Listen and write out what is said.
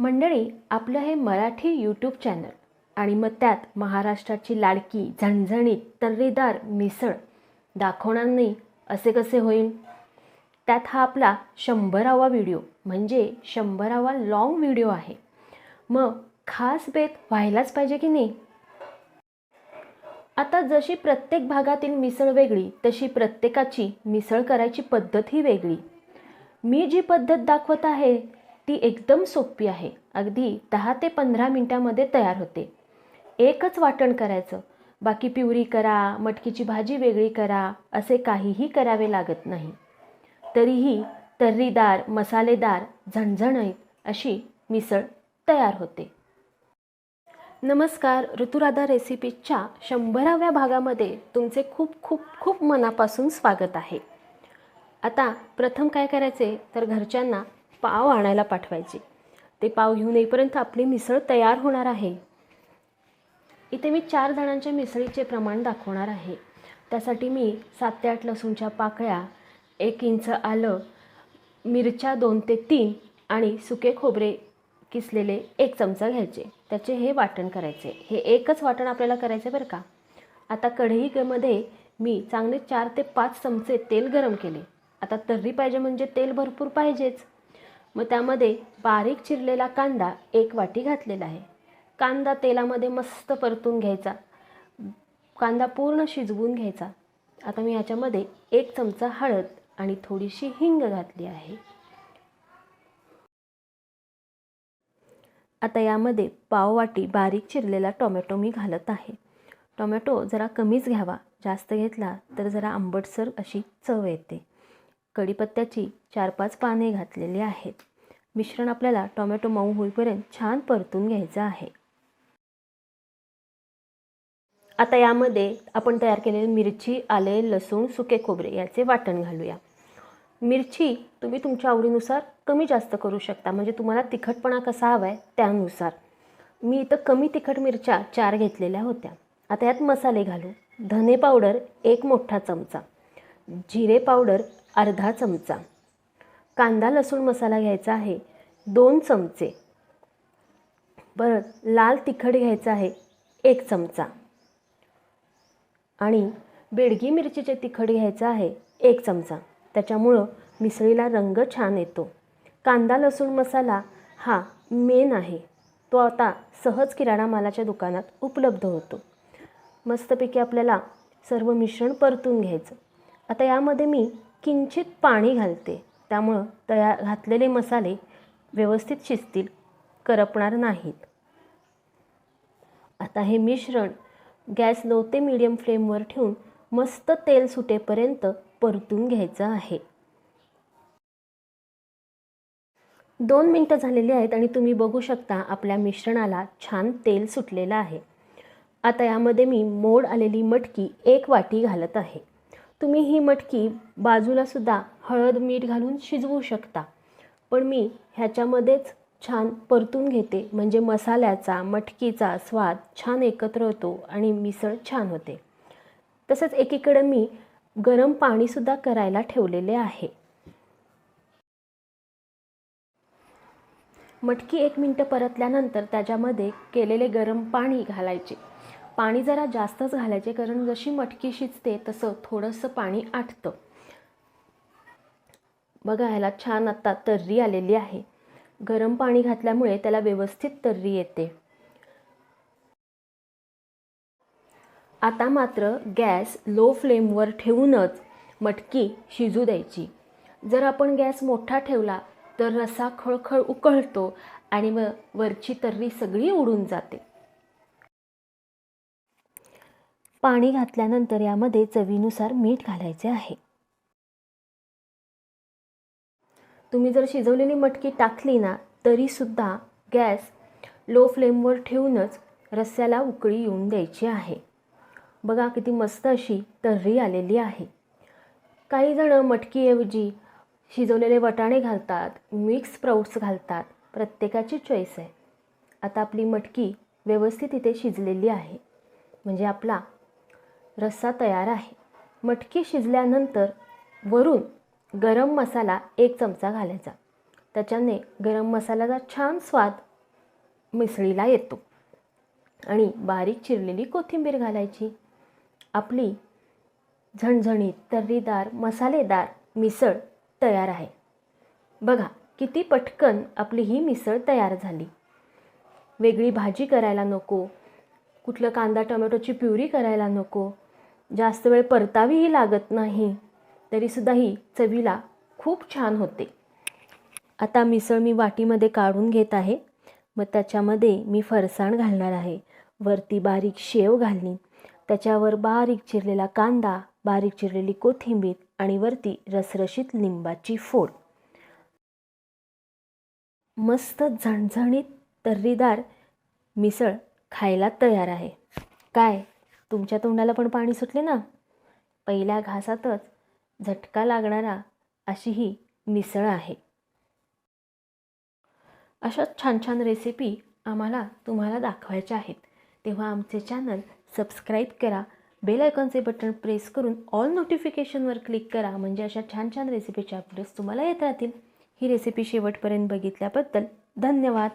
मंडळी आपलं हे मराठी यूट्यूब चॅनल आणि मग त्यात महाराष्ट्राची लाडकी झणझणीत तर्रीदार मिसळ दाखवणार नाही असे कसे होईल? त्यात हा आपला शंभरावा व्हिडिओ म्हणजे शंभरावा लाँग व्हिडिओ आहे. मग खास बेत व्हायलाच पाहिजे की नाही? आता जशी प्रत्येक भागातील मिसळ वेगळी तशी प्रत्येकाची मिसळ करायची पद्धत ही वेगळी. मी जी पद्धत दाखवत आहे ती एकदम सोपी आहे. अगदी दहा ते पंधरा मिनटामध्ये तयार होते. एकच वाटण करायचं. बाकी पिवरी करा मटकीची भाजी वेगळी करा असे काहीही करावे लागत नाही. तरीही तर्रीदार मसालेदार झणझणीत अशी मिसळ तयार होते. नमस्कार ऋतुराधा रेसिपीजच्या शंभराव्या भागामध्ये तुमचे खूप खूप खूप मनापासून स्वागत आहे. आता प्रथम काय करायचे? तर घरच्यांना पाव आणायला पाठवायचे. ते पाव घेऊन येईपर्यंत आपली मिसळ तयार होणार आहे. इथे मी चार जणांच्या मिसळीचे प्रमाण दाखवणार आहे. त्यासाठी मी सात ते आठ लसूणच्या पाकळ्या एक इंच आलं मिरच्या दोन ते तीन आणि सुके खोबरे किसलेले एक चमचा घ्यायचे. त्याचे हे वाटण करायचे. हे एकच वाटण आपल्याला करायचे बरं का? आता कढईमध्ये मी चांगले चार ते पाच चमचे तेल गरम केले. आता तर्री पाहिजे म्हणजे तेल भरपूर पाहिजेच. मग त्यामध्ये बारीक चिरलेला कांदा एक वाटी घातलेला आहे. कांदा तेलामध्ये मस्त परतून घ्यायचा. कांदा पूर्ण शिजवून घ्यायचा. आता मी ह्याच्यामध्ये एक चमचा हळद आणि थोडीशी हिंग घातली आहे. आता यामध्ये पाववाटी बारीक चिरलेला टोमॅटो मी घालत आहे. टोमॅटो जरा कमीच घ्यावा. जास्त घेतला तर जरा आंबटसर अशी चव येते. कढीपत्त्याची चार पाच पाने घातलेली आहेत. मिश्रण आपल्याला टोमॅटो मऊ होईपर्यंत छान परतून घ्यायचं आहे. आता यामध्ये आपण तयार केलेली मिरची आले लसूण सुके खोबरे याचे वाटण घालूया. मिरची तुम्ही तुमच्या आवडीनुसार कमी जास्त करू शकता. म्हणजे तुम्हाला तिखटपणा कसा हवा आहे त्यानुसार. मी इथं कमी तिखट मिरच्या चार घेतलेल्या होत्या. आता यात मसाले घालू. धने पावडर एक मोठा चमचा. जिरे पावडर अर्धा चमचा. कांदा लसूण मसाला घ्यायचा आहे. दोन चमचे. परत लाल तिखट घ्यायचं आहे. एक चमचा. आणि बेडगी मिरचीचे तिखट घ्यायचं आहे. एक चमचा. त्याच्यामुळं मिसळीला रंग छान येतो. कांदा लसूण मसाला हा मेन आहे. तो आता सहज किराणा मालाच्या दुकानात उपलब्ध होतो. मस्तपैकी आपल्याला सर्व मिश्रण परतून घ्यायचं. आता यामध्ये मी किंचित पाणी घालते. त्यामुळं तयार घातलेले मसाले व्यवस्थित शिजतील करपणार नाहीत. आता हे मिश्रण गॅस लो ते मीडियम फ्लेमवर ठेवून मस्त तेल सुटेपर्यंत परतून घ्यायचं आहे. दोन मिनटं झालेली आहेत आणि तुम्ही बघू शकता आपल्या मिश्रणाला छान तेल सुटलेलं आहे. आता यामध्ये मी मोड आलेली मटकी एक वाटी घालत आहे. तुम्ही ही मटकी बाजूलासुद्धा हळद मीठ घालून शिजवू शकता. पण मी ह्याच्यामध्येच छान परतून घेते. म्हणजे मसाल्याचा मटकीचा स्वाद छान एकत्र होतो आणि मिसळ छान होते. तसंच एकीकडं मी गरम पाणीसुद्धा करायला ठेवलेले आहे. मटकी एक मिनटं परतल्यानंतर त्याच्यामध्ये केलेले गरम पाणी घालायचे. पाणी जरा जास्तच घालायचे कारण जशी मटकी शिजते तसं थोडंसं पाणी आटतं. बघा ह्याला छान आत्ता तर्री आलेली आहे. गरम पाणी घातल्यामुळे त्याला व्यवस्थित तर्री येते. आता मात्र गॅस लो फ्लेमवर ठेवूनच मटकी शिजू द्यायची. जर आपण गॅस मोठा ठेवला तर रसा खळखळ उकळतो आणि मग वरची तर्री सगळी उडून जाते. पाणी घातल्यानंतर यामध्ये चवीनुसार मीठ घालायचे आहे. तुम्ही जर शिजवलेली मटकी टाकली ना तरीसुद्धा गॅस लो फ्लेमवर ठेवूनच रस्स्याला उकळी येऊन द्यायची आहे. बघा किती मस्त अशी तर्री आलेली आहे. काही जणं मटकीऐवजी शिजवलेले वटाणे घालतात मिक्स स्प्राऊट्स घालतात प्रत्येकाची चॉईस आहे. आता आपली मटकी व्यवस्थित इथे शिजलेली आहे. म्हणजे आपला रस्सा तयार आहे. मटकी शिजल्यानंतर वरून गरम मसाला एक चमचा घालायचा. त्याच्याने गरम मसाल्याचा छान स्वाद मिसळीला येतो. आणि बारीक चिरलेली कोथिंबीर घालायची. आपली झणझणीत तर्रीदार मसालेदार मिसळ तयार आहे. बघा किती पटकन आपली ही मिसळ तयार झाली. वेगळी भाजी करायला नको. कुठलं कांदा टोमॅटोची प्युरी करायला नको. जास्त वेळ परतावीही लागत नाही. तरीसुद्धा ही चवीला खूप छान होते. आता मिसळ मी वाटीमध्ये काढून घेत आहे. मग त्याच्यामध्ये मी फरसाण घालणार आहे. वरती बारीक शेव घालली त्याच्यावर बारीक चिरलेला कांदा बारीक चिरलेली कोथिंबीर आणि वरती रसरशीत लिंबाची फोड. मस्त झणझणीत तर्रीदार मिसळ खायला तयार आहे. काय? तुमच्या तोंडाला पण पाणी सुटले ना? पहिल्या घासातच झटका लागणारा अशी ही मिसळ आहे. अशा छान छान रेसिपी आम्हाला तुम्हाला दाखवायच्या आहेत. तेव्हा आमचे चॅनल सबस्क्राईब करा. बेल आयकॉनचे बटन प्रेस करून ऑल नोटिफिकेशनवर क्लिक करा. म्हणजे अशा छान छान रेसिपीच्या अपडेट्स तुम्हाला येत राहतील. ही रेसिपी शेवटपर्यंत बघितल्याबद्दल धन्यवाद.